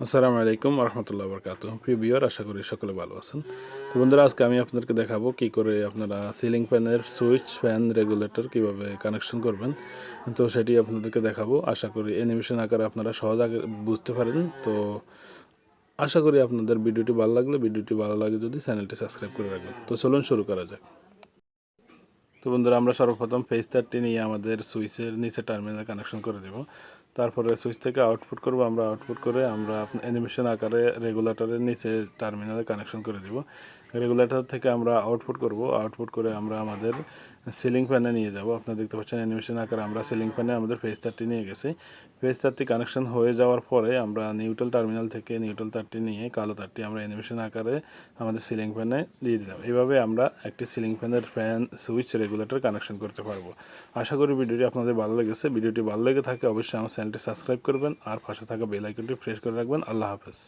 আসসালামু আলাইকুম রহমতুল্লাহ বরকাত বিয়ার আশা করি সকলে ভালো আছেন। তো বন্ধুরা, আজকে আমি আপনাদেরকে দেখাবো কি করে আপনারা সিলিং ফ্যানের সুইচ, ফ্যান, রেগুলেটর কীভাবে কানেকশন করবেন। তো সেটি আপনাদেরকে দেখাবো। আশা করি অ্যানিমেশন আকারে আপনারা সহজ আগে বুঝতে পারেন। তো আশা করি আপনাদের ভিডিওটি ভালো লাগলে, ভিডিওটি ভালো লাগে যদি চ্যানেলটি সাবস্ক্রাইব করে রাখবেন। তো চলুন শুরু করা যাক। তো বন্ধুরা, আমরা সর্বপ্রথম ফেস তারটি নিয়ে আমাদের সুইচের নিচে টার্মিনাল কানেকশন করে দেব। তারপরে সুইচ থেকে আউটপুট করব, আমরা আউটপুট করে আমরা অ্যানিমেশন আকারে রেগুলেটরের নিচে টার্মিনালে কানেকশন করে দেব। রেগুলেটর থেকে আমরা আউটপুট করব আউটপুট করে আমরা আমাদের সিলিং ফ্যানে নিয়ে যাব। আপনারা দেখতে পাচ্ছেন অ্যানিমেশন আকারে আমরা সিলিং ফ্যানে আমাদের ফেস তারটি নিয়ে গেছি। ফেস তারটি কানেকশন হয়ে যাওয়ার পরে আমরা নিউট্রাল টার্মিনাল থেকে নিউট্রাল তারটি নিয়ে কালো তারটি আমরা অ্যানিমেশন আকারে আমাদের সিলিং ফ্যানে দিয়ে দিলাম। এভাবে আমরা একটি সিলিং ফ্যানের ফ্যান সুইচ রেগুলেটর কানেকশন করতে পারব। আশা করি ভিডিওটি আপনাদের ভালো লেগেছে। ভিডিওটি ভালো লেগে থাকে অবশ্যই আমার চ্যানেলটি সাবস্ক্রাইব করবেন আর পাশে থাকা বেল আইকনটি প্রেস করে রাখবেন। আল্লাহ হাফেজ।